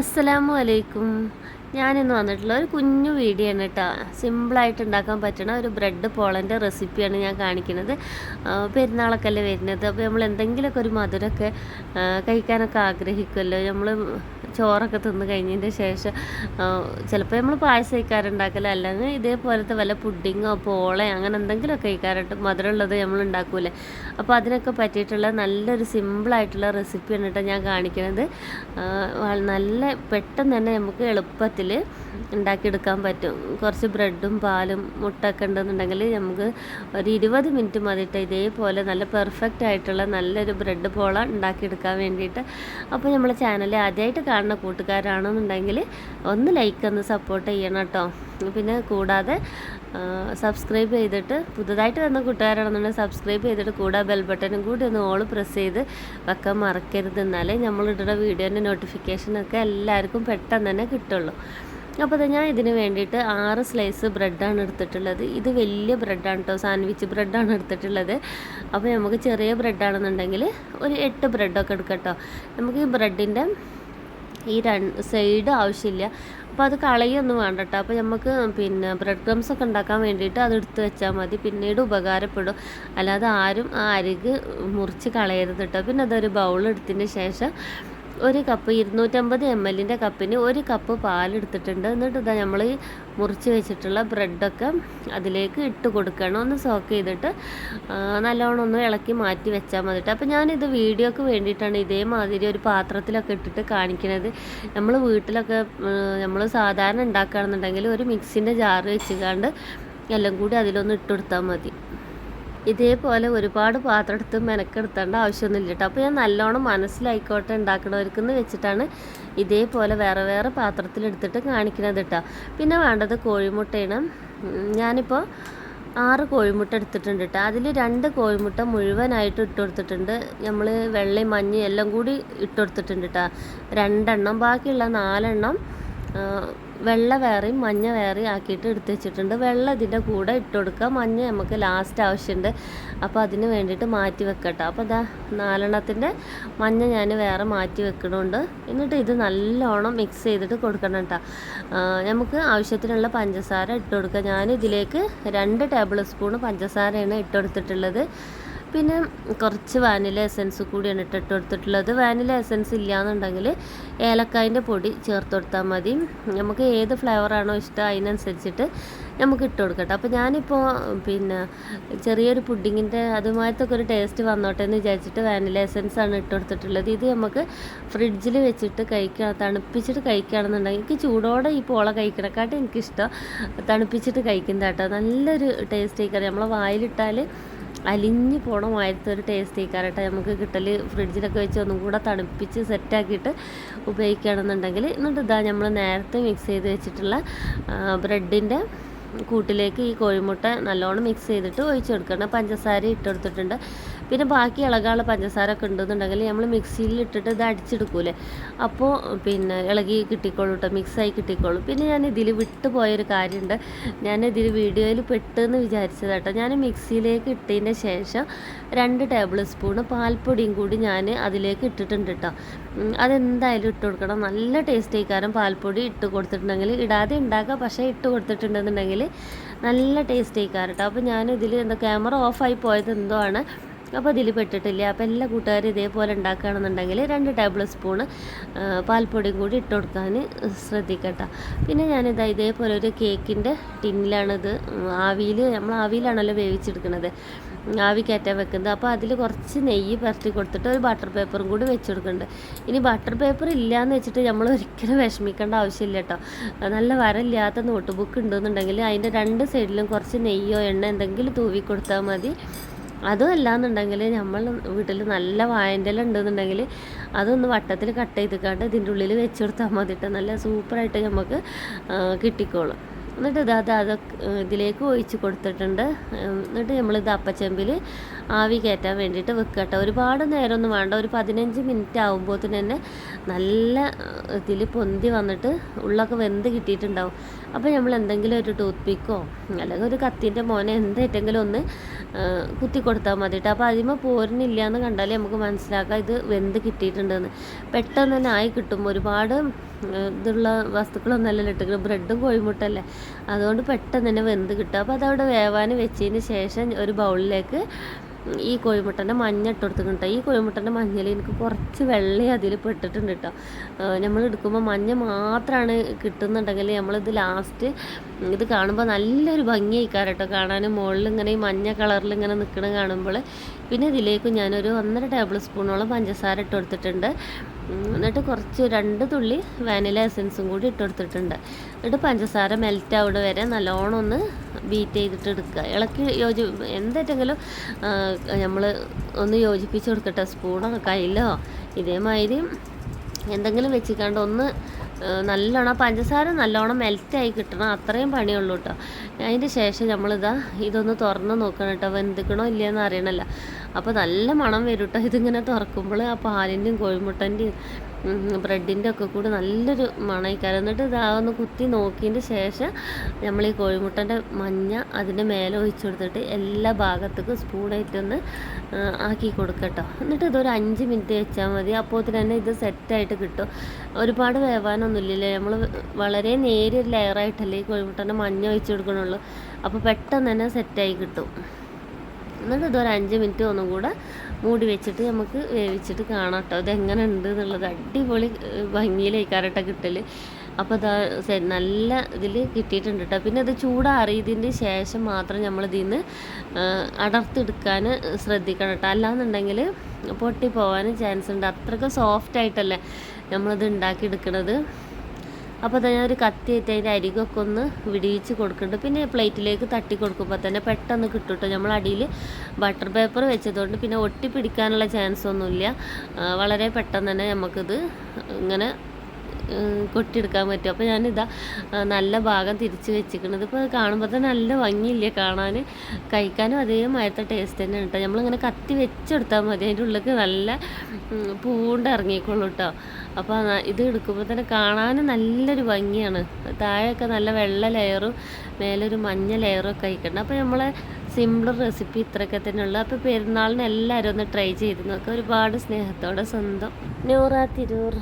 അസ്സലാമു അലൈക്കും. ഞാനിന്ന് വന്നിട്ടുള്ള ഒരു കുഞ്ഞു വീഡിയോ ആണ് കേട്ടോ സിമ്പിളായിട്ട് ഉണ്ടാക്കാൻ പറ്റുന്ന ഒരു ബ്രെഡ് പോളന്റെ റെസിപ്പിയാണ് ഞാൻ കാണിക്കുന്നത്. പെരുന്നാളൊക്കെ അല്ലേ വരുന്നത്. അപ്പോൾ നമ്മൾ എന്തെങ്കിലുമൊക്കെ ഒരു മധുരമൊക്കെ കഴിക്കാനൊക്കെ ആഗ്രഹിക്കുമല്ലോ. നമ്മൾ ചോറൊക്കെ തിന്ന് കഴിഞ്ഞതിന്റെ ശേഷം ചിലപ്പോൾ നമ്മൾ പായസം കഴിക്കാറുണ്ടാക്കില്ല അല്ലെങ്കിൽ ഇതേപോലത്തെ വല്ല പുഡിങ്ങോ പോളെ അങ്ങനെ എന്തെങ്കിലുമൊക്കെ കഴിക്കാറുണ്ട്. മധുരമുള്ളത് നമ്മൾ ഉണ്ടാക്കൂലേ. അപ്പോൾ അതിനൊക്കെ പറ്റിയിട്ടുള്ള നല്ലൊരു സിമ്പിളായിട്ടുള്ള റെസിപ്പിയാണ് കേട്ടോ ഞാൻ കാണിക്കുന്നത്. നല്ല പെട്ടെന്ന് തന്നെ നമുക്ക് എളുപ്പത്തിൽ ഉണ്ടാക്കിയെടുക്കാൻ പറ്റും. കുറച്ച് ബ്രെഡും പാലും മുട്ടൊക്കെ ഉണ്ടെന്നുണ്ടെങ്കിൽ നമുക്ക് ഒരു ഇരുപത് മിനിറ്റ് മതിയിട്ട് ഇതേപോലെ നല്ല പെർഫെക്റ്റ് ആയിട്ടുള്ള നല്ലൊരു ബ്രെഡ് പോള ഉണ്ടാക്കിയെടുക്കാൻ വേണ്ടിയിട്ട്. അപ്പോൾ നമ്മളെ ചാനൽ ആദ്യമായിട്ട് കാണുന്ന കൂട്ടുകാരാണെന്നുണ്ടെങ്കിൽ ഒന്ന് ലൈക്ക് ഒന്ന് സപ്പോർട്ട് ചെയ്യണം കേട്ടോ. പിന്നെ കൂടാതെ സബ്സ്ക്രൈബ് ചെയ്തിട്ട് പുതുതായിട്ട് വന്ന കൂട്ടുകാരാണെന്നുണ്ടെങ്കിൽ സബ്സ്ക്രൈബ് ചെയ്തിട്ട് കൂടെ ബെൽ ബട്ടനും കൂടി ഒന്ന് ഓൾ പ്രസ് ചെയ്ത് വെക്കാൻ മറക്കരുത്. എന്നാലേ നമ്മളിടുന്ന വീഡിയോന്റെ നോട്ടിഫിക്കേഷനൊക്കെ എല്ലാവർക്കും പെട്ടെന്ന് തന്നെ കിട്ടുള്ളൂ. അപ്പോൾ ഞാൻ ഇതിന് വേണ്ടിയിട്ട് ആറ് സ്ലൈസ് ബ്രെഡാണ് എടുത്തിട്ടുള്ളത്. ഇത് വലിയ ബ്രെഡാണ് കേട്ടോ സാൻഡ്വിച്ച് ബ്രെഡാണ് എടുത്തിട്ടുള്ളത്. അപ്പോൾ നമുക്ക് ചെറിയ ബ്രെഡാണെന്നുണ്ടെങ്കിൽ ഒരു എട്ട് ബ്രെഡൊക്കെ എടുക്കാം കേട്ടോ നമുക്ക് ഈ ബ്രെഡിന്റെ ഈ രണ്ട് സൈഡ് ആവശ്യമില്ല. അപ്പോൾ അത് കളയൊന്നും വേണ്ട കേട്ടോ അപ്പോൾ നമുക്ക് പിന്നെ ബ്രെഡ് ക്രംസ് ഒക്കെ ഉണ്ടാക്കാൻ വേണ്ടിയിട്ട് അത് എടുത്ത് വെച്ചാൽ മതി. പിന്നീട് ഉപകാരപ്പെടും. അല്ലാതെ ആരും ആ അരിക് മുറിച്ച് കളയരുത് കേട്ടോ പിന്നെ അതൊരു ബൗൾ എടുത്തതിന് ശേഷം ഒരു കപ്പ് ഇരുന്നൂറ്റമ്പത് എം എല്ലിന്റെ കപ്പിന് ഒരു കപ്പ് പാലെടുത്തിട്ടുണ്ട്. എന്നിട്ട് ഇതാ നമ്മൾ മുറിച്ച് വെച്ചിട്ടുള്ള ബ്രെഡൊക്കെ അതിലേക്ക് ഇട്ട് കൊടുക്കണം. ഒന്ന് സോക്ക് ചെയ്തിട്ട് നല്ലോണം ഒന്ന് ഇളക്കി മാറ്റി വെച്ചാൽ മതി കേട്ടോ അപ്പോൾ ഞാനിത് വീഡിയോക്ക് വേണ്ടിയിട്ടാണ് ഇതേമാതിരി ഒരു പാത്രത്തിലൊക്കെ ഇട്ടിട്ട് കാണിക്കുന്നത് നമ്മൾ വീട്ടിലൊക്കെ നമ്മൾ സാധാരണ ഉണ്ടാക്കുകയാണെന്നുണ്ടെങ്കിൽ ഒരു മിക്സിന്റെ ജാറ് വെച്ചുകൊണ്ട് എല്ലാം കൂടി അതിലൊന്ന് ഇട്ട് കൊടുത്താൽ മതി. ഇതേപോലെ ഒരുപാട് പാത്രം എടുത്ത് മെനക്കെടുത്തേണ്ട ആവശ്യമൊന്നുമില്ല കേട്ടോ അപ്പോൾ ഞാൻ നല്ലോണം മനസ്സിലായിക്കോട്ടെ ഉണ്ടാക്കണവർക്കെന്ന് വെച്ചിട്ടാണ് ഇതേപോലെ വേറെ വേറെ പാത്രത്തിലെടുത്തിട്ട് കാണിക്കുന്നത് കേട്ടോ പിന്നെ വേണ്ടത് കോഴിമുട്ടയാണ്. ഞാനിപ്പോൾ ആറ് കോഴിമുട്ട എടുത്തിട്ടുണ്ട് കേട്ടോ അതിൽ രണ്ട് കോഴിമുട്ട മുഴുവനായിട്ട് ഇട്ട് കൊടുത്തിട്ടുണ്ട്. നമ്മൾ വെള്ളയും മഞ്ഞയും എല്ലാം കൂടി ഇട്ട് കൊടുത്തിട്ടുണ്ട് കേട്ടോ രണ്ടെണ്ണം. ബാക്കിയുള്ള നാലെണ്ണം വെള്ള വേറെയും മഞ്ഞ വേറെയും ആക്കിയിട്ട് എടുത്ത് വെച്ചിട്ടുണ്ട്. വെള്ളം ഇതിന്റെ കൂടെ ഇട്ട് കൊടുക്കുക. മഞ്ഞ നമുക്ക് ലാസ്റ്റ് ആവശ്യമുണ്ട്. അപ്പോൾ അതിന് വേണ്ടിയിട്ട് മാറ്റി വെക്കട്ടെ. അപ്പോൾ ഇതാ നാലെണ്ണത്തിന്റെ മഞ്ഞ ഞാൻ വേറെ മാറ്റി വെക്കണുണ്ട്. എന്നിട്ട് ഇത് നല്ലോണം മിക്സ് ചെയ്തിട്ട് കൊടുക്കണം കേട്ടോ നമുക്ക് ആവശ്യത്തിനുള്ള പഞ്ചസാര ഇട്ട് കൊടുക്കുക. ഞാൻ ഇതിലേക്ക് രണ്ട് ടേബിൾ സ്പൂൺ പഞ്ചസാരയാണ് ഇട്ട് കൊടുത്തിട്ടുള്ളത്. പിന്നെ കുറച്ച് വാനില എസൻസ് കൂടിയാണ് ഇട്ടിട്ട് കൊടുത്തിട്ടുള്ളത്. വാനില എസൻസ് ഇല്ലയെന്നുണ്ടെങ്കിൽ ഏലക്കായന്റെ പൊടി ചേർത്ത് കൊടുത്താൽ മതി. നമുക്ക് ഏത് ഫ്ലേവറാണോ ഇഷ്ടം അതിനനുസരിച്ചിട്ട് നമുക്ക് ഇട്ട് കൊടുക്കട്ടെ. അപ്പോൾ ഞാനിപ്പോൾ പിന്നെ ചെറിയൊരു പുഡിങ്ങിന്റെ അതുമായിട്ടൊക്കെ ഒരു ടേസ്റ്റ് വന്നോട്ടെ എന്ന് വിചാരിച്ചിട്ട് വാനില എസൻസ് ആണ് ഇട്ട് കൊടുത്തിട്ടുള്ളത്. ഇത് നമുക്ക് ഫ്രിഡ്ജിൽ വെച്ചിട്ട് കഴിക്കുക തണുപ്പിച്ചിട്ട് കഴിക്കുകയാണെന്നുണ്ടെങ്കിൽ എനിക്ക് ചൂടോടെ ഈ പോള കഴിക്കണക്കാട്ടും എനിക്കിഷ്ടം തണുപ്പിച്ചിട്ട് കഴിക്കുന്നതാട്ടോ. നല്ലൊരു ടേസ്റ്റ് ആയിക്കറിയാം. നമ്മളെ വായിലിട്ടാൽ അലിഞ്ഞു പോണ മാതിരത്തെ ഒരു ടേസ്റ്റ് ആയിക്കാറട്ടെ നമുക്ക് കിട്ടൽ ഫ്രിഡ്ജിലൊക്കെ വെച്ച് ഒന്നും കൂടെ തണുപ്പിച്ച് സെറ്റാക്കിയിട്ട് ഉപയോഗിക്കുകയാണെന്നുണ്ടെങ്കിൽ എന്നിട്ട് ഇതാ നമ്മൾ നേരത്തെ മിക്സ് ചെയ്ത് വെച്ചിട്ടുള്ള ബ്രെഡിന്റെ കൂട്ടിലേക്ക് ഈ കോഴിമുട്ട നല്ലോണം മിക്സ് ചെയ്തിട്ട് ഒഴിച്ചു കൊടുക്കണം. പഞ്ചസാര ഇട്ട് കൊടുത്തിട്ടുണ്ട്. പിന്നെ ബാക്കി ഇളകാനുള്ള പഞ്ചസാര ഒക്കെ ഉണ്ടെന്നുണ്ടെങ്കിൽ നമ്മൾ മിക്സിയിൽ ഇട്ടിട്ട് ഇത് അടിച്ചെടുക്കൂലേ? അപ്പോൾ പിന്നെ ഇളകി കിട്ടിക്കോളൂ കേട്ടോ മിക്സായി കിട്ടിക്കോളൂ. പിന്നെ ഞാൻ ഇതിൽ വിട്ടു പോയൊരു കാര്യമുണ്ട്. ഞാൻ ഇതിൽ വീഡിയോയിൽ പെട്ടെന്ന് വിചാരിച്ചത് കേട്ടോ ഞാൻ മിക്സിയിലേക്ക് ഇട്ടതിന്റെ ശേഷം രണ്ട് ടേബിൾ സ്പൂണ് പാൽപ്പൊടിയും കൂടി ഞാൻ അതിലേക്ക് ഇട്ടിട്ടുണ്ട് കേട്ടോ അതെന്തായാലും ഇട്ട് കൊടുക്കണം. നല്ല ടേസ്റ്റ് ആയിക്കാരം പാൽപ്പൊടി ഇട്ട് കൊടുത്തിട്ടുണ്ടെങ്കിൽ. ഇടാതെ ഉണ്ടാക്കുക പക്ഷേ ഇട്ട് കൊടുത്തിട്ടുണ്ടെന്നുണ്ടെങ്കിൽ നല്ല ടേസ്റ്റ് ആയിക്കാരം കേട്ടോ അപ്പോൾ ഞാൻ ഇതിൽ എന്താ ക്യാമറ ഓഫായി പോയത് എന്തോ ആണ്. അപ്പോൾ അതിൽ പെട്ടിട്ടില്ല? അപ്പോൾ എല്ലാ കൂട്ടുകാരും ഇതേപോലെ ഉണ്ടാക്കുകയാണെന്നുണ്ടെങ്കിൽ രണ്ട് ടേബിൾ സ്പൂണ് പാൽപ്പൊടിയും കൂടി ഇട്ട് കൊടുക്കാൻ ശ്രദ്ധിക്കട്ടോ. പിന്നെ ഞാനിതാ ഇതേപോലെ ഒരു കേക്കിന്റെ ടിന്നിലാണിത്. ആവിയിൽ നമ്മൾ ആവിയിലാണല്ലോ വേവിച്ചെടുക്കുന്നത് ആവി കയറ്റാൻ വെക്കുന്നത്. അപ്പോൾ അതിൽ കുറച്ച് നെയ്യ് പരത്തി കൊടുത്തിട്ട് ഒരു ബട്ടർ പേപ്പറും കൂടി വെച്ച് കൊടുക്കുന്നുണ്ട്. ഇനി ബട്ടർ പേപ്പർ ഇല്ലയെന്ന് വെച്ചിട്ട് നമ്മൾ ഒരിക്കലും വിഷമിക്കേണ്ട ആവശ്യമില്ല കേട്ടോ നല്ല വരമില്ലാത്ത നോട്ട് ബുക്ക് ഉണ്ടെന്നുണ്ടെങ്കിൽ അതിന്റെ രണ്ട് സൈഡിലും കുറച്ച് നെയ്യോ എണ്ണ എന്തെങ്കിലും തൂവി കൊടുത്താൽ മതി. അതും അല്ലാന്നുണ്ടെങ്കിൽ നമ്മൾ വീട്ടിൽ നല്ല വായന്റെ ഉണ്ടെന്നുണ്ടെങ്കിൽ അതൊന്ന് വട്ടത്തിൽ കട്ട് ചെയ്തിക്കാണ്ട് ഇതിന്റെ ഉള്ളിൽ വെച്ച് കൊടുത്താൽ മതി കേട്ടോ നല്ല സൂപ്പറായിട്ട് നമുക്ക് കിട്ടിക്കോളും. എന്നിട്ട് ഇത് അത് അതൊക്കെ ഇതിലേക്ക് ഒഴിച്ച് കൊടുത്തിട്ടുണ്ട്. എന്നിട്ട് നമ്മളിത് അപ്പച്ചെമ്പിൽ ആവി കയറ്റാൻ വേണ്ടിയിട്ട് വെക്കുക കേട്ടോ ഒരുപാട് നേരമൊന്നും വേണ്ട. ഒരു പതിനഞ്ച് മിനിറ്റ് ആകുമ്പോൾ തന്നെ നല്ല ഇതിൽ പൊന്തി വന്നിട്ട് ഉള്ളൊക്കെ വെന്ത് കിട്ടിയിട്ടുണ്ടാവും. അപ്പോൾ നമ്മൾ എന്തെങ്കിലും ഒരു ടൂത്ത് പിക്കോ അല്ലെങ്കിൽ ഒരു കത്തിന്റെ മോനെ എന്തായിട്ടെങ്കിലും ഒന്ന് കുത്തി കൊടുത്താൽ മതി കേട്ടോ അപ്പോൾ അതിമ പോരുന്നില്ല എന്ന് കണ്ടാൽ നമുക്ക് മനസ്സിലാക്കാം ഇത് വെന്ത് കിട്ടിയിട്ടുണ്ടെന്ന്. പെട്ടെന്ന് തന്നെ ആയി കിട്ടും. ഒരുപാട് ഇതുള്ള വസ്തുക്കളൊന്നല്ലല്ലോ ഇട്ടിട്ട് ബ്രെഡും കോഴിമുട്ടല്ലേ. അതുകൊണ്ട് പെട്ടെന്ന് തന്നെ വെന്ത് കിട്ടും. അപ്പോൾ അതവിടെ വേവാൻ വെച്ചതിന് ശേഷം ഒരു ബൗളിലേക്ക് ഈ കോഴിമുട്ടന്റെ മഞ്ഞ ഇട്ട് കൊടുത്തിട്ടുണ്ട് ഈ കോഴിമുട്ടന്റെ മഞ്ഞയിൽ എനിക്ക് കുറച്ച് വെള്ളി അതിൽ പെട്ടിട്ടുണ്ട് കേട്ടോ. നമ്മൾ എടുക്കുമ്പോൾ മഞ്ഞ മാത്രമാണ് കിട്ടുന്നുണ്ടെങ്കിൽ നമ്മളിത് ലാസ്റ്റ് ഇത് കാണുമ്പോൾ നല്ലൊരു ഭംഗിയായിക്കാരം കേട്ടോ. കാണാൻ മുകളിൽ ഇങ്ങനെ ഈ മഞ്ഞ കളറിൽ ഇങ്ങനെ നിൽക്കണ കാണുമ്പോൾ. പിന്നെ ഇതിലേക്ക് ഞാനൊരു ഒന്നര ടേബിൾ സ്പൂണോളം പഞ്ചസാര ഇട്ട് കൊടുത്തിട്ടുണ്ട് എന്നിട്ട് കുറച്ച് രണ്ട് തുള്ളി വാനില എസൻസും കൂടി ഇട്ട് കൊടുത്തിട്ടുണ്ട് എന്നിട്ട് പഞ്ചസാര മെൽറ്റ് ആവുക വരെ നല്ലോണം ഒന്ന് ബീറ്റ് ചെയ്തിട്ട് എടുക്കുക. ഇളക്കി യോജി എന്തായിട്ടെങ്കിലും നമ്മൾ ഒന്ന് യോജിപ്പിച്ച് കൊടുക്കട്ടെ. സ്പൂണോ കയ്യിലോ? ഇതേമാതിരി എന്തെങ്കിലും വെച്ചിക്കാണ്ട് ഒന്ന് നല്ലോണം പഞ്ചസാര നല്ലോണം മെൽറ്റായി കിട്ടണം. അത്രയും പണിയുള്ളൂ കേട്ടോ അതിന്റെ ശേഷം നമ്മളിതാ ഇതൊന്ന് തുറന്ന് നോക്കണം കേട്ടോ വെന്തിക്കണോ ഇല്ലയെന്ന് അറിയണല്ല അപ്പോൾ നല്ല മണം വരും കേട്ടോ ഇതിങ്ങനെ തുറക്കുമ്പോൾ ആ പാലിന്റെയും കോഴിമുട്ടന്റെയും ബ്രെഡിന്റെ ഒക്കെ കൂടി നല്ലൊരു മണയിക്കാരം. എന്നിട്ട് ഇതാകുന്ന കുത്തി നോക്കിയതിന്റെ ശേഷം നമ്മൾ ഈ കോഴിമുട്ടന്റെ മഞ്ഞ അതിന്റെ മേലെ ഒഴിച്ചു കൊടുത്തിട്ട് എല്ലാ ഭാഗത്തേക്കും സ്പൂണായിട്ടൊന്ന് ആക്കി കൊടുക്കട്ടോ. എന്നിട്ട് ഇതൊരു അഞ്ച് മിനിറ്റ് വെച്ചാൽ മതി. അപ്പോൾ തന്നെ ഇത് സെറ്റായിട്ട് കിട്ടും. ഒരുപാട് വേവാനൊന്നുമില്ലല്ലേ നമ്മൾ വളരെ നേരിയ ലെയറായിട്ടല്ലേ ഈ കോഴിമുട്ടന്റെ മഞ്ഞ ഒഴിച്ചു കൊടുക്കണുള്ളൂ. അപ്പോൾ പെട്ടെന്ന് തന്നെ സെറ്റായി കിട്ടും. എന്നിട്ട് ഇതൊരു അഞ്ച് മിനിറ്റ് ഒന്നും കൂടെ മൂടി വെച്ചിട്ട് നമുക്ക് വേവിച്ചിട്ട് കാണാം കേട്ടോ. ഇതെങ്ങനെ ഉണ്ട് എന്നുള്ളത് അടിപൊളി ഭംഗിയിലേക്കാരട്ട കിട്ടൽ അപ്പോൾ ഇതാ നല്ല ഇതിൽ കിട്ടിയിട്ടുണ്ട് കേട്ടോ. പിന്നെ ഇത് ചൂടാറിയതിന്റെ ശേഷം മാത്രം നമ്മൾ ഇതിൽ നിന്ന് അടർത്തെടുക്കാൻ ശ്രദ്ധിക്കണം കേട്ടോ. അല്ലാന്നുണ്ടെങ്കിൽ പൊട്ടിപ്പോവാനും ചാൻസ് ഉണ്ട് അത്രയ്ക്ക് സോഫ്റ്റ് ആയിട്ടല്ലേ നമ്മളിത് ഉണ്ടാക്കിയെടുക്കണത്. അപ്പോൾ തന്നെ ഒരു കത്തിയിട്ട് അതിന്റെ അരികൊക്കെ ഒന്ന് വിടിയിച്ച് കൊടുക്കുന്നുണ്ട്. പിന്നെ പ്ലേറ്റിലേക്ക് തട്ടി കൊടുക്കുമ്പോൾ തന്നെ പെട്ടെന്ന് കിട്ടും കേട്ടോ നമ്മൾ അടിയിൽ ബട്ടർ പേപ്പർ വെച്ചതുകൊണ്ട് പിന്നെ ഒട്ടി പിടിക്കാനുള്ള ചാൻസ് ഒന്നുമില്ല. വളരെ പെട്ടെന്ന് തന്നെ നമുക്കിത് ഇങ്ങനെ കൊട്ടിയെടുക്കാൻ പറ്റും. അപ്പോൾ ഞാനിതാ നല്ല ഭാഗം തിരിച്ച് വെച്ചിരിക്കുന്നത്. ഇപ്പോൾ കാണുമ്പോൾ തന്നെ നല്ല ഭംഗിയില്ലേ കാണാൻ കഴിക്കാനും അതേ അതേമാതിരത്തെ ടേസ്റ്റ് തന്നെ കേട്ടോ. നമ്മളിങ്ങനെ കത്തി വെച്ചെടുത്താൽ മതി. അതിന്റെ ഉള്ളിലേക്ക് നല്ല പൂണ്ടിറങ്ങിക്കൊള്ളൂ കേട്ടോ. അപ്പോൾ ഇത് എടുക്കുമ്പോൾ തന്നെ കാണാനും നല്ലൊരു ഭംഗിയാണ്. താഴെയൊക്കെ നല്ല വെള്ള ലെയറും മേലൊരു മഞ്ഞ ലെയറും ഒക്കെ ആയിക്കണ്ട അപ്പോൾ നമ്മൾ സിമ്പിൾ റെസിപ്പി ഇത്രയൊക്കെ തന്നെ ഉള്ളു. അപ്പോൾ പെരുന്നാളിന് എല്ലാവരും ഒന്ന് ട്രൈ ചെയ്ത് നോക്കുക ഒരുപാട് സ്നേഹത്തോടെ സ്വന്തം. നൂറാ തിരൂർ.